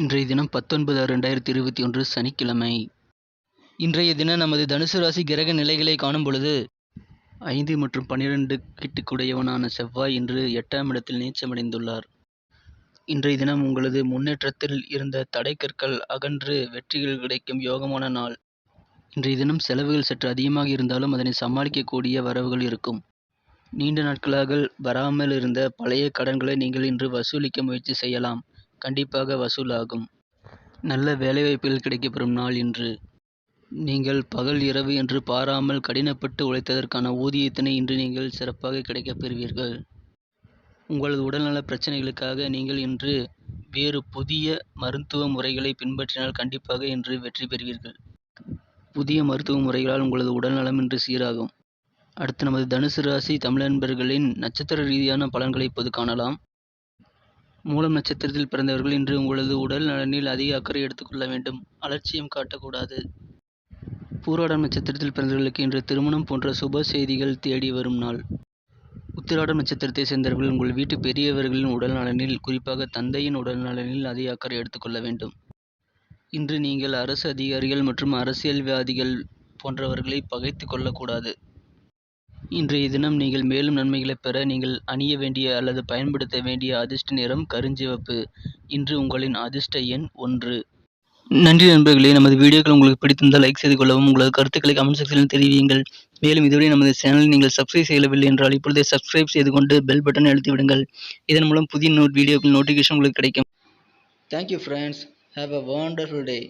இன்றைய தினம் பத்தொன்பது ஆறு ரெண்டாயிரத்தி இருபத்தி ஒன்று சனிக்கிழமை. இன்றைய தினம் நமது தனுசு ராசி கிரக நிலைகளை காணும் பொழுது ஐந்து மற்றும் பன்னிரண்டு கிட்டுக்குடையவனான செவ்வாய் இன்று எட்டாம் இடத்தில் நீச்சமடைந்துள்ளார். இன்றைய தினம் உங்களது முன்னேற்றத்தில் இருந்த தடைக்கற்கள் அகன்று வெற்றிகள் கிடைக்கும் யோகமான நாள். இன்றைய தினம் செலவுகள் சற்று அதிகமாக இருந்தாலும் அதனை சமாளிக்கக்கூடிய வரவுகள் இருக்கும். நீண்ட நாட்களாக வராமல் இருந்த பழைய கடன்களை நீங்கள் இன்று வசூலிக்க முயற்சி செய்யலாம். கண்டிப்பாக வசூலாகும். நல்ல வேலைவாய்ப்புகள் கிடைக்கப்பெறும் நாள் இன்று. நீங்கள் பகல் இரவு என்று பாராமல் கடினப்பட்டு உழைத்ததற்கான ஊதியத்தினை இன்று நீங்கள் சிறப்பாக கிடைக்கப் பெறுவீர்கள். உங்களது உடல்நல பிரச்சனைகளுக்காக நீங்கள் இன்று வேறு புதிய மருத்துவ முறைகளை பின்பற்றினால் கண்டிப்பாக இன்று வெற்றி பெறுவீர்கள். புதிய மருத்துவ முறைகளால் உங்களது உடல்நலம் இன்று சீராகும். அடுத்து நமது தனுசு ராசி தமிழன்பர்களின் நட்சத்திர ரீதியான பலன்களை இப்போது காணலாம். மூலம் நட்சத்திரத்தில் பிறந்தவர்கள் இன்று உங்களது உடல் நலனில் அதிக அக்கறை எடுத்துக்கொள்ள வேண்டும். அலட்சியம் காட்டக்கூடாது. பூராடம் நட்சத்திரத்தில் பிறந்தவர்களுக்கு இன்று திருமணம் போன்ற சுப செய்திகள் தேடி வரும் நாள். உத்திராடம் நட்சத்திரத்தை சேர்ந்தவர்கள் உங்கள் வீட்டு பெரியவர்களின் உடல் நலனில் குறிப்பாக தந்தையின் உடல் நலனில் அதிக அக்கறை எடுத்துக்கொள்ள வேண்டும். இன்று நீங்கள் அரசு அதிகாரிகள் மற்றும் அரசியல்வாதிகள் போன்றவர்களை பகைத்து கொள்ளக்கூடாது. இன்றைய தினம் நீங்கள் மேலும் நன்மைகளை பெற நீங்கள் அணிய வேண்டிய அல்லது பயன்படுத்த வேண்டிய அதிர்ஷ்ட நிறம் கருஞ்சிவப்பு. இன்று உங்களின் அதிர்ஷ்ட எண் ஒன்று. நன்றி நண்பர்களே நமது வீடியோக்கள் உங்களுக்கு பிடித்திருந்தால் லைக் செய்து கொள்ளவும் உங்களது கருத்துக்களை கமெண்ட் செக்ஷனில் தெரிவியுங்கள். மேலும் இதுவரை நமது சேனலை நீங்கள் சப்ஸ்கிரைப் செய்யவில்லை என்றால் இப்பொழுதே சப்ஸ்கிரைப் செய்து கொண்டு பெல் பட்டனை அழுத்தி விடுங்கள். இதன் மூலம் புதிய நோட் வீடியோக்கள் நோட்டிஃபிகேஷன் உங்களுக்கு கிடைக்கும். Thank you friends have a wonderful day